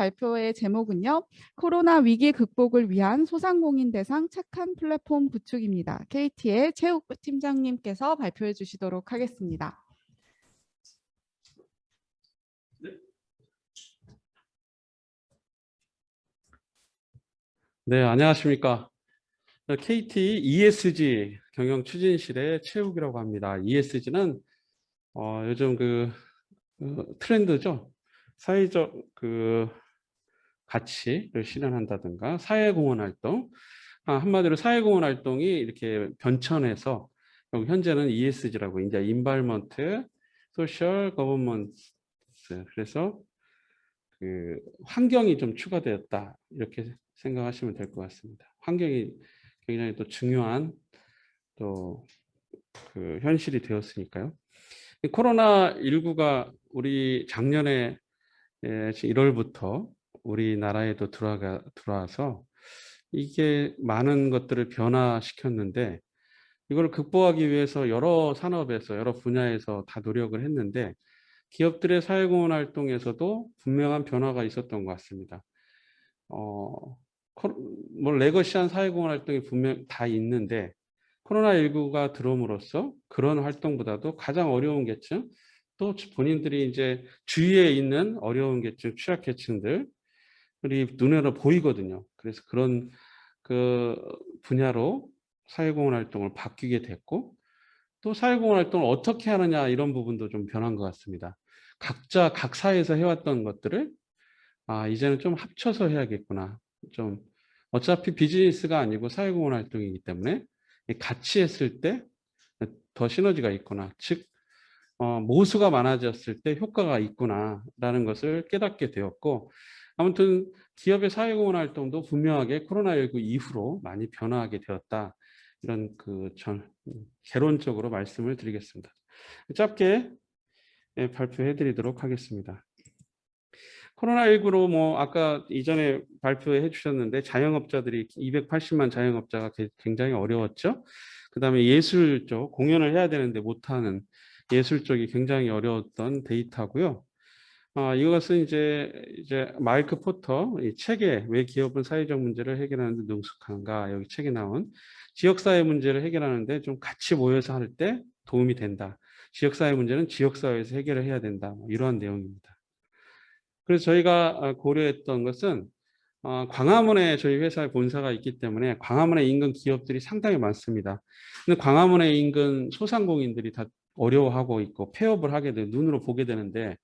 발표의 제목은요. 코로나 위기 극복을 위한 소상공인 대상 착한 플랫폼 구축입니다. KT의 최욱 팀장님께서 발표해 주시도록 하겠습니다. 네, 안녕하십니까. KT ESG 경영 추진실의 최욱이라고 합니다. ESG는 어, 요즘 그, 그 트렌드죠. 사회적 그 가치를 실현한다든가 사회공헌 활동, 아, 한마디로 사회공헌 활동이 이렇게 변천해서 현재는 ESG라고 이제 인발먼트, 소셜 거버먼스 그래서 그 환경이 좀 추가되었다 이렇게 생각하시면 될 것 같습니다. 환경이 굉장히 또 중요한 또 그 현실이 되었으니까요. 코로나 19가 우리 작년에 1월부터 우리나라에도 들어가 들어와서 이게 많은 것들을 변화시켰는데 이걸 극복하기 위해서 여러 산업에서 여러 분야에서 다 노력을 했는데 기업들의 사회공헌 활동에서도 분명한 변화가 있었던 것 같습니다. 어, 뭐 레거시한 사회공헌 활동이 분명 다 있는데 코로나19가 들어옴으로써 그런 활동보다도 가장 어려운 계층 또 본인들이 이제 주위에 있는 어려운 계층 취약계층들 이 눈에로 보이거든요. 그래서 그런 그 분야로 사회공헌 활동을 바뀌게 됐고 또 사회공헌 활동을 어떻게 하느냐 이런 부분도 좀 변한 것 같습니다. 각자 각 사회에서 해왔던 것들을 아 이제는 좀 합쳐서 해야겠구나. 좀 어차피 비즈니스가 아니고 사회공헌 활동이기 때문에 같이 했을 때 더 시너지가 있구나. 즉 어, 모수가 많아졌을 때 효과가 있구나라는 것을 깨닫게 되었고 아무튼 기업의 사회공헌 활동도 분명하게 코로나19 이후로 많이 변화하게 되었다. 이런 그 전, 개론적으로 말씀을 드리겠습니다. 짧게 예, 발표해 드리도록 하겠습니다. 코로나19로 뭐 아까 이전에 발표해 주셨는데 자영업자들이 280만 자영업자가 굉장히 어려웠죠. 그다음에 예술 쪽 공연을 해야 되는데 못하는 예술 쪽이 굉장히 어려웠던 데이터고요. 아, 이것은 이제 이제 마이크 포터 이 책에 왜 기업은 사회적 문제를 해결하는 데 능숙한가 여기 책에 나온 지역사회 문제를 해결하는데 좀 같이 모여서 할 때 도움이 된다. 지역사회 문제는 지역사회에서 해결을 해야 된다. 뭐 이러한 내용입니다. 그래서 저희가 아, 고려했던 것은 어, 광화문에 저희 회사의 본사가 있기 때문에 광화문에 인근 기업들이 상당히 많습니다. 근데 광화문에 인근 소상공인들이 다 어려워하고 있고 폐업을 하게 돼 눈으로 보게 되는데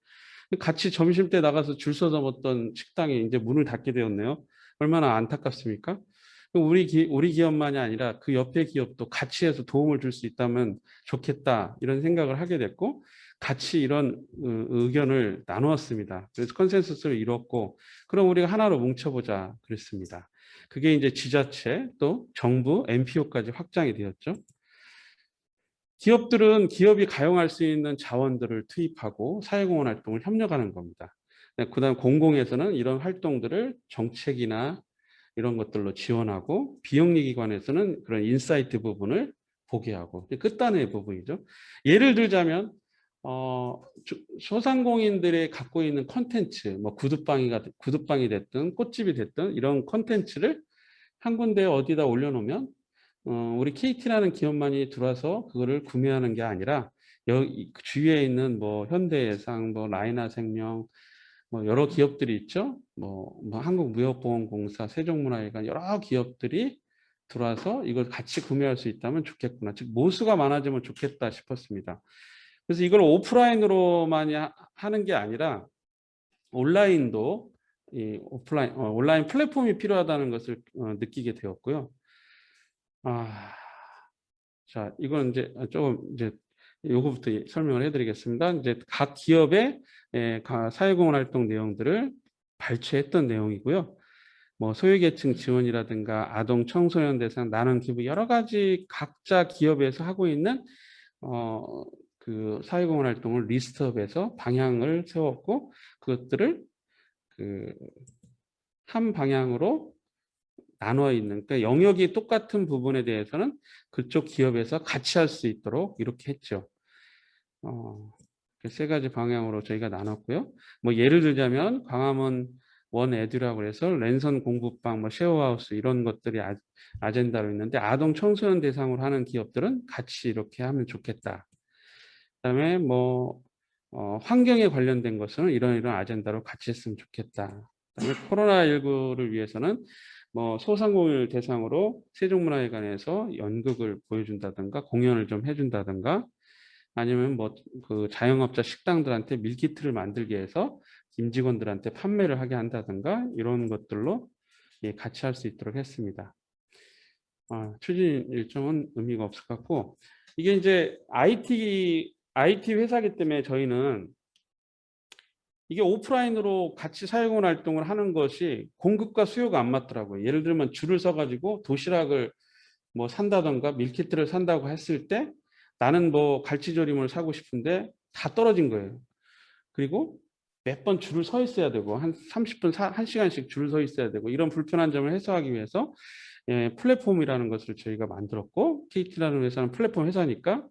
같이 점심 때 나가서 줄 서서 먹던 식당이 이제 문을 닫게 되었네요. 얼마나 안타깝습니까? 우리 기, 우리 기업만이 아니라 그 옆에 기업도 같이 해서 도움을 줄 수 있다면 좋겠다 이런 생각을 하게 됐고 같이 이런 어, 의견을 나누었습니다. 그래서 컨센서스를 이뤘고 그럼 우리가 하나로 뭉쳐보자 그랬습니다. 그게 이제 지자체 또 정부 NPO까지 확장이 되었죠. 기업들은 기업이 가용할 수 있는 자원들을 투입하고 사회공헌 활동을 협력하는 겁니다. 네, 그 다음 공공에서는 이런 활동들을 정책이나 이런 것들로 지원하고 비영리기관에서는 그런 인사이트 부분을 보게 하고 끝단의 부분이죠. 예를 들자면 어, 소상공인들이 갖고 있는 컨텐츠, 뭐 구두방이가 구두방이 됐든 꽃집이 됐든 이런 컨텐츠를 한 군데 어디다 올려놓으면 어, 우리 KT라는 기업만이 들어와서 그거를 구매하는 게 아니라 여기 주위에 있는 뭐 현대해상, 뭐 라이나생명, 뭐 여러 기업들이 있죠. 뭐, 뭐 한국무역보험공사, 세종문화회관 여러 기업들이 들어와서 이걸 같이 구매할 수 있다면 좋겠구나. 즉 모수가 많아지면 좋겠다 싶었습니다. 그래서 이걸 오프라인으로만 하는 게 아니라 온라인도 이 오프라인 어, 온라인 플랫폼이 필요하다는 것을 어, 느끼게 되었고요. 아, 자 이건 이제 조금 이제 요거부터 설명을 해드리겠습니다. 이제 각 기업의 예, 사회공헌 활동 내용들을 발췌했던 내용이고요. 뭐 소외계층 지원이라든가 아동 청소년 대상 나눔 기부 여러 가지 각자 기업에서 하고 있는 어, 그 사회공헌 활동을 리스트업해서 방향을 세웠고 그것들을 그 한 방향으로 나눠 있는 그러니까 영역이 똑같은 부분에 대해서는 그쪽 기업에서 같이 할 수 있도록 이렇게 했죠. 어, 세 가지 방향으로 저희가 나눴고요. 뭐 예를 들자면 광화문 원 에듀라고 해서 랜선 공부방, 뭐 쉐어하우스 이런 것들이 아, 아젠다로 있는데 아동 청소년 대상으로 하는 기업들은 같이 이렇게 하면 좋겠다. 그다음에 뭐 어, 환경에 관련된 것은 이런 이런 아젠다로 같이 했으면 좋겠다. 그다음에 코로나19를 위해서는 뭐 소상공인을 대상으로 세종문화회관에서 연극을 보여준다든가 공연을 좀 해준다든가 아니면 뭐 그 자영업자 식당들한테 밀키트를 만들게 해서 임직원들한테 판매를 하게 한다든가 이런 것들로 예, 같이 할 수 있도록 했습니다. 아, 추진 일정은 의미가 없을 것 같고 이게 이제 IT IT 회사기 때문에 저희는 이게 오프라인으로 같이 사회공헌 활동을 하는 것이 공급과 수요가 안 맞더라고요. 예를 들면 줄을 서가지고 도시락을 뭐 산다던가 밀키트를 산다고 했을 때 나는 뭐 갈치조림을 사고 싶은데 다 떨어진 거예요. 그리고 몇 번 줄을 서 있어야 되고 한 30분, 1시간씩 줄을 서 있어야 되고 이런 불편한 점을 해소하기 위해서 예, 플랫폼이라는 것을 저희가 만들었고 KT라는 회사는 플랫폼 회사니까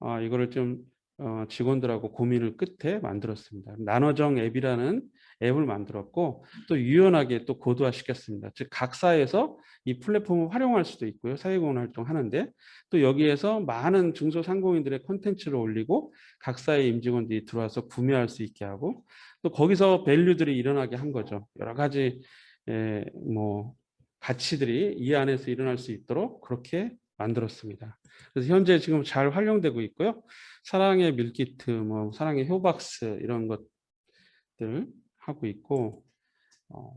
아, 이거를 좀 어, 직원들하고 고민을 끝에 만들었습니다. 나눠정 앱이라는 앱을 만들었고 또 유연하게 또 고도화시켰습니다. 즉 각사에서 이 플랫폼을 활용할 수도 있고요. 사회공헌 활동하는데 또 여기에서 많은 중소상공인들의 콘텐츠를 올리고 각사의 임직원들이 들어와서 구매할 수 있게 하고 또 거기서 밸류들이 일어나게 한 거죠. 여러 가지 에, 뭐 가치들이 이 안에서 일어날 수 있도록 그렇게 만들었습니다. 그래서 현재 지금 잘 활용되고 있고요. 사랑의 밀키트, 뭐 사랑의 효박스 이런 것들 하고 있고 어,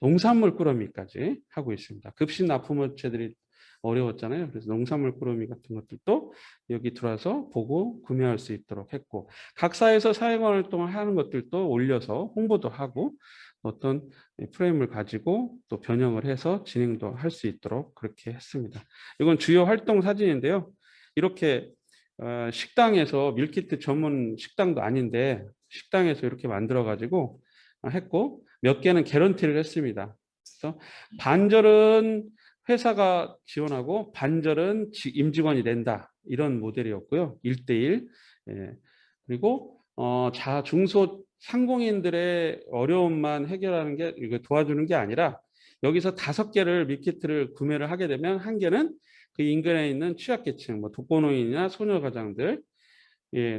농산물 꾸러미까지 하고 있습니다. 급식 납품업체들이 어려웠잖아요. 그래서 농산물 꾸러미 같은 것들도 여기 들어와서 보고 구매할 수 있도록 했고 각사에서 사회관 활동을 하는 것들도 올려서 홍보도 하고 어떤 프레임을 가지고 또 변형을 해서 진행도 할 수 있도록 그렇게 했습니다. 이건 주요 활동 사진인데요. 이렇게 어, 식당에서 밀키트 전문 식당도 아닌데 식당에서 이렇게 만들어 가지고 했고 몇 개는 개런티를 했습니다. 그래서 반절은 회사가 지원하고 반절은 임직원이 낸다 이런 모델이었고요. 1대1 예. 그리고 어, 자 중소 상공인들의 어려움만 해결하는 게 이거 도와주는 게 아니라 여기서 다섯 개를 밀키트를 구매를 하게 되면 한 개는 그 인근에 있는 취약계층, 뭐 독거노인이나 소녀가장들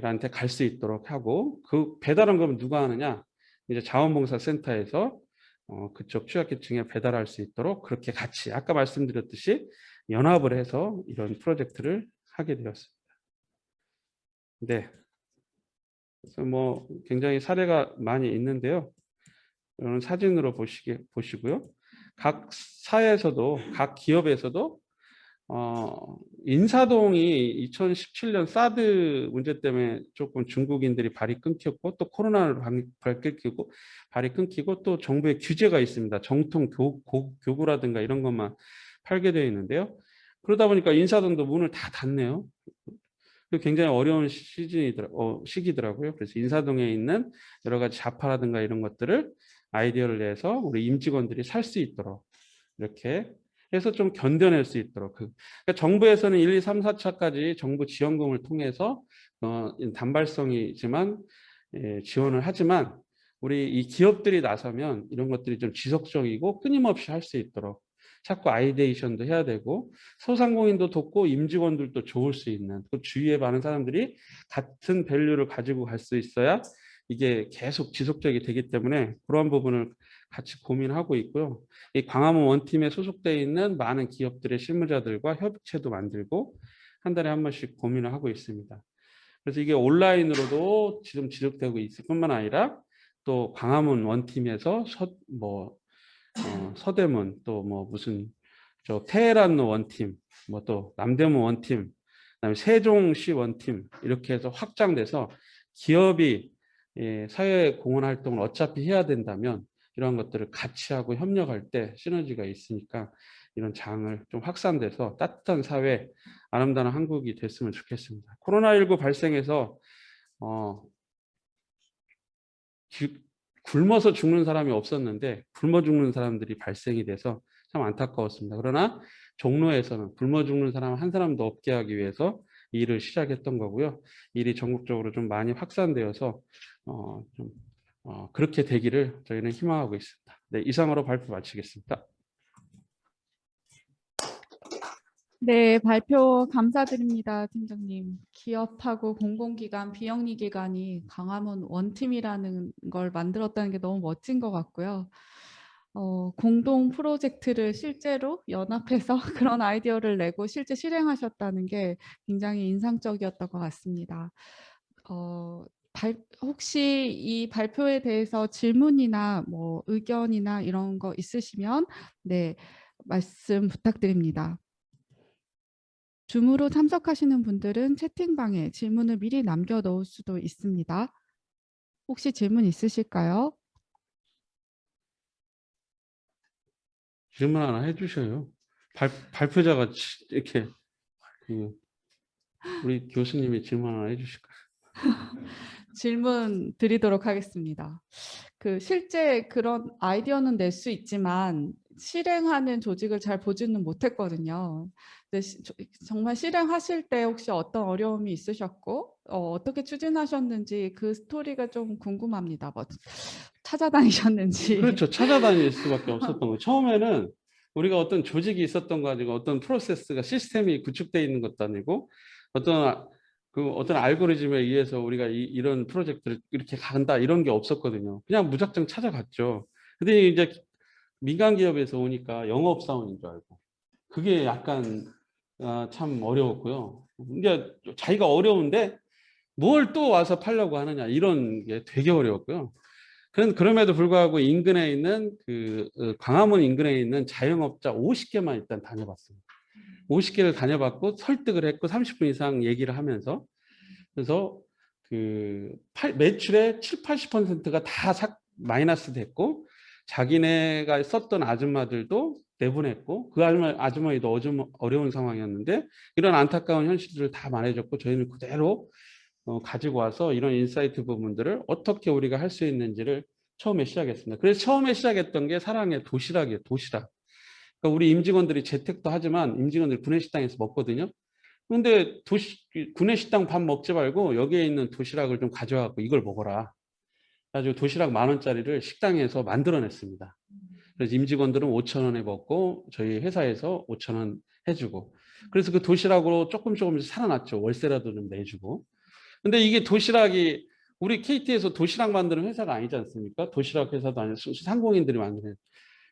한테 갈 수 있도록 하고 그 배달한 거면 누가 하느냐 이제 자원봉사센터에서 어, 그쪽 취약계층에 배달할 수 있도록 그렇게 같이 아까 말씀드렸듯이 연합을 해서 이런 프로젝트를 하게 되었습니다. 네. 그래서 뭐 굉장히 사례가 많이 있는데요. 이런 사진으로 보시게 보시고요. 각 사회에서도 각 기업에서도 어, 인사동이 2017년 사드 문제 때문에 조금 중국인들이 발이 끊겼고 또 코로나를 발 끊기고 발이 끊기고 또 정부의 규제가 있습니다. 정통 교, 고, 교구라든가 이런 것만 팔게 되어 있는데요. 그러다 보니까 인사동도 문을 다 닫네요. 굉장히 어려운 시즌이더라, 어, 시기더라고요. 그래서 인사동에 있는 여러 가지 자파라든가 이런 것들을 아이디어를 내서 우리 임직원들이 살 수 있도록 이렇게 해서 좀 견뎌낼 수 있도록 그, 그러니까 정부에서는 1, 2, 3, 4차까지 정부 지원금을 통해서 어, 단발성이지만 예, 지원을 하지만 우리 이 기업들이 나서면 이런 것들이 좀 지속적이고 끊임없이 할 수 있도록 자꾸 아이데이션도 해야 되고 소상공인도 돕고 임직원들도 좋을 수 있는 그 주위에 많은 사람들이 같은 밸류를 가지고 갈 수 있어야 이게 계속 지속적이 되기 때문에 그러한 부분을 같이 고민하고 있고요. 이 광화문 원팀에 소속되어 있는 많은 기업들의 실무자들과 협의체도 만들고 한 달에 한 번씩 고민을 하고 있습니다. 그래서 이게 온라인으로도 지금 지속되고 있을 뿐만 아니라 또 광화문 원팀에서 서, 뭐 어, 서대문 또 뭐 무슨 저 테헤란 원팀 뭐 또 남대문 원팀 그다음에 세종시 원팀 이렇게 해서 확장돼서 기업이 예, 사회 공헌 활동을 어차피 해야 된다면 이런 것들을 같이 하고 협력할 때 시너지가 있으니까 이런 장을 좀 확산돼서 따뜻한 사회, 아름다운 한국이 됐으면 좋겠습니다. 코로나19 발생해서 어, 기, 굶어서 죽는 사람이 없었는데 굶어 죽는 사람들이 발생이 돼서 참 안타까웠습니다. 그러나 종로에서는 굶어 죽는 사람 한 사람도 없게 하기 위해서 일을 시작했던 거고요. 일이 전국적으로 좀 많이 확산되어서 어, 좀 어, 그렇게 되기를 저희는 희망하고 있습니다. 네, 이상으로 발표 마치겠습니다. 네, 발표 감사드립니다, 팀장님. 기업하고 공공기관, 비영리 기관이 강화문 원팀이라는 걸 만들었다는 게 너무 멋진 것 같고요. 어, 공동 프로젝트를 실제로 연합해서 그런 아이디어를 내고 실제 실행하셨다는 게 굉장히 인상적이었던 것 같습니다. 어, 발, 혹시 이 발표에 대해서 질문이나 뭐 의견이나 이런 거 있으시면 네, 말씀 부탁드립니다. 줌으로 참석하시는 분들은 채팅방에 질문을 미리 남겨 놓을 수도 있습니다. 혹시 질문 있으실까요? 질문 하나 해주셔요. 발, 발표자가 치- 이렇게 그 우리 교수님이 질문 하나 해주실까요? 질문 드리도록 하겠습니다. 그 실제 그런 아이디어는 낼 수 있지만 실행하는 조직을 잘 보지는 못했거든요. 근데 정말 실행하실 때 혹시 어떤 어려움이 있으셨고 어, 어떻게 추진하셨는지 그 스토리가 좀 궁금합니다. 뭐 찾아다니셨는지. 그렇죠. 찾아다닐 수밖에 없었던 거예요. 처음에는 우리가 어떤 조직이 있었던 거 가지고 어떤 프로세스가 시스템이 구축되어 있는 것도 아니고 어떤 아- 그 어떤 알고리즘에 의해서 우리가 이, 런 프로젝트를 이렇게 간다 이런 게 없었거든요. 그냥 무작정 찾아갔죠. 근데 이제 민간 기업에서 오니까 영업 사원인 줄 알고 그게 약간 아, 참 어려웠고요. 근데 자기가 어려운데 뭘 또 와서 팔려고 하느냐 이런 게 되게 어려웠고요. 그런 그럼에도 불구하고 인근에 있는 그 어, 광화문 인근에 있는 자영업자 50개만 일단 다녀봤습니다. 50개를 다녀봤고 설득을 했고 30분 이상 얘기를 하면서 그래서 그 팔- 매출의 7, 80%가 다 삭- 마이너스 됐고 자기네가 썼던 아줌마들도 내보냈고 그 아줌마, 아주머니도 어좀 어려운 상황이었는데 이런 안타까운 현실들을 다 말해줬고 저희는 그대로 어, 가지고 와서 이런 인사이트 부분들을 어떻게 우리가 할 수 있는지를 처음에 시작했습니다. 그래서 처음에 시작했던 게 사랑의 도시락이에요. 도시락. 그러니까 우리 임직원들이 재택도 하지만 임직원들이 구내식당에서 먹거든요. 근데 도시, 구내식당 밥 먹지 말고 여기에 있는 도시락을 좀 가져와갖고 이걸 먹어라. 그래가지고 도시락 만 원짜리를 식당에서 만들어냈습니다. 그래서 임직원들은 5천 원에 먹고 저희 회사에서 5천 원 해주고 그래서 그 도시락으로 조금 조금씩 살아났죠. 월세라도 좀 내주고. 근데 이게 도시락이 우리 KT에서 도시락 만드는 회사가 아니지 않습니까? 도시락 회사도 아니고 수- 상공인들이 만드는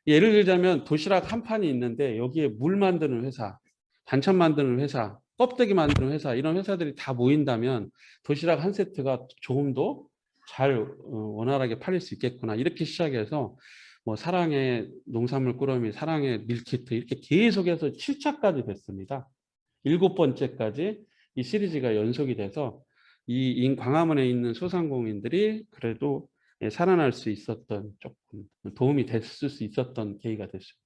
예를 들자면 도시락 한 판이 있는데 여기에 물 만드는 회사, 반찬 만드는 회사, 껍데기 만드는 회사 이런 회사들이 다 모인다면 도시락 한 세트가 조금 더잘 어, 원활하게 팔릴 수 있겠구나 이렇게 시작해서 뭐 사랑의 농산물 꾸러미, 사랑의 밀키트 이렇게 계속해서 7차까지 됐습니다. 일곱 번째까지 이 시리즈가 연속이 돼서 이인 광화문에 있는 소상공인들이 그래도 예, 살아날 수 있었던 조금 도움이 됐을 수 있었던 계기가 됐습니다.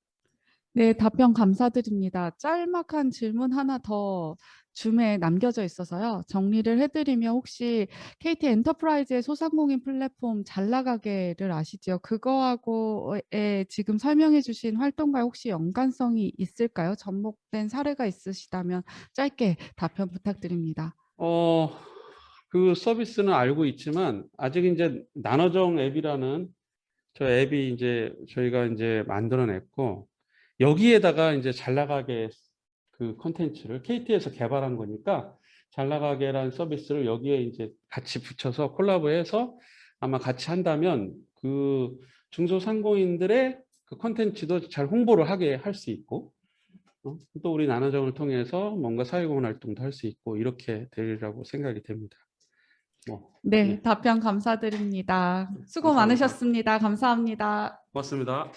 네, 답변 감사드립니다. 짤막한 질문 하나 더 줌에 남겨져 있어서요. 정리를 해드리면 혹시 KT 엔터프라이즈의 소상공인 플랫폼 잘 나가게를 아시죠? 그거하고의 지금 설명해 주신 활동과 혹시 연관성이 있을까요? 접목된 사례가 있으시다면 짧게 답변 부탁드립니다. 어, 그 서비스는 알고 있지만 아직 이제 나눠정 앱이라는 저 앱이 이제 저희가 이제 만들어냈고 여기에다가 이제 잘 나가게 그 컨텐츠를 KT에서 개발한 거니까 잘 나가게라는 서비스를 여기에 이제 같이 붙여서 콜라보해서 아마 같이 한다면 그 중소상공인들의 그 컨텐츠도 잘 홍보를 하게 할 수 있고 어, 또 우리 나눠정을 통해서 뭔가 사회공헌 활동도 할 수 있고 이렇게 되리라고 생각이 됩니다. 뭐, 네, 네. 답변 감사드립니다. 수고. 많으셨습니다. 감사합니다. 고맙습니다.